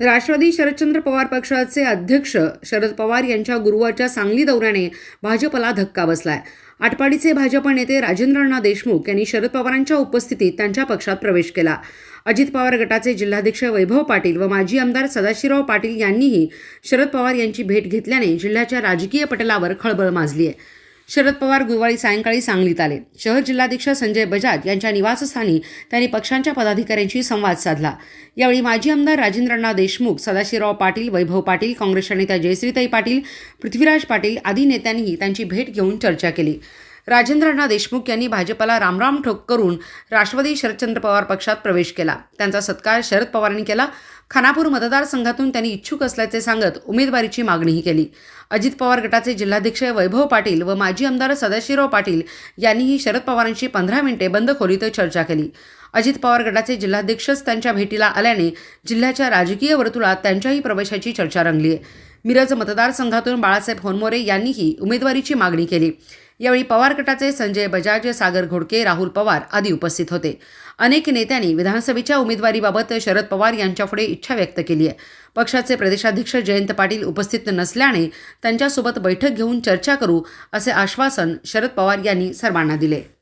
राष्ट्रवादी शरदचंद्र पवार पक्षाचे अध्यक्ष शरद पवार यांच्या गुरुवारच्या सांगली दौऱ्याने भाजपला धक्का बसलाय. आटपाडीचे भाजप नेते राजेंद्रअण्णा देशमुख यांनी शरद पवारांच्या उपस्थितीत त्यांच्या पक्षात प्रवेश केला. अजित पवार गटाचे जिल्हाध्यक्ष वैभव पाटील व माजी आमदार सदाशिवराव पाटील यांनीही शरद पवार यांची भेट घेतल्याने जिल्ह्याच्या राजकीय पटलावर खळबळ माजली आहे शरद पवार गुरुवारी सायंकाळी सांगलीत आले. शहर जिल्हाध्यक्ष संजय बजाज यांच्या निवासस्थानी त्यांनी पक्षांच्या पदाधिकाऱ्यांशी संवाद साधला. यावेळी माजी आमदार राजेंद्रनाथ देशमुख सदाशिवराव पाटील वैभव पाटील काँग्रेसच्या नेत्या जयश्रीताई पाटील पृथ्वीराज पाटील आदी नेत्यांनीही त्यांची भेट घेऊन चर्चा केली. राजेंद्रनाथ देशमुख यांनी भाजपला रामराम ठोक करून राष्ट्रवादी शरदचंद्र पवार पक्षात प्रवेश केला. त्यांचा सत्कार शरद पवारांनी केला. खानापूर मतदारसंघातून त्यांनी इच्छुक असल्याचे सांगत उमेदवारीची मागणीही केली. अजित पवार गटाचे जिल्हाध्यक्ष वैभव पाटील व माजी आमदार सदाशिवराव पाटील यांनीही शरद पवारांशी पंधरा मिनिटे बंद खोलीत चर्चा केली. अजित पवार गटाचे जिल्हाध्यक्षच त्यांच्या भेटीला आल्याने जिल्ह्याच्या राजकीय वर्तुळात त्यांच्याही प्रवेशाची चर्चा रंगली आहे मिरज मतदारसंघातून बाळासाहेब होनमोरे यांनीही उमेदवारीची मागणी केली. यावेळी पवार गटाचे संजय बजाज सागर घोडके राहुल पवार आदी उपस्थित होते. अनेक नेत्यांनी विधानसभेच्या उमेदवारीबाबत शरद पवार यांच्यापुढे इच्छा व्यक्त केली आहे. पक्षाचे प्रदेशाध्यक्ष जयंत पाटील उपस्थित नसल्याने त्यांच्यासोबत बैठक घेऊन चर्चा करू असे आश्वासन शरद पवार यांनी सर्वांना दिले.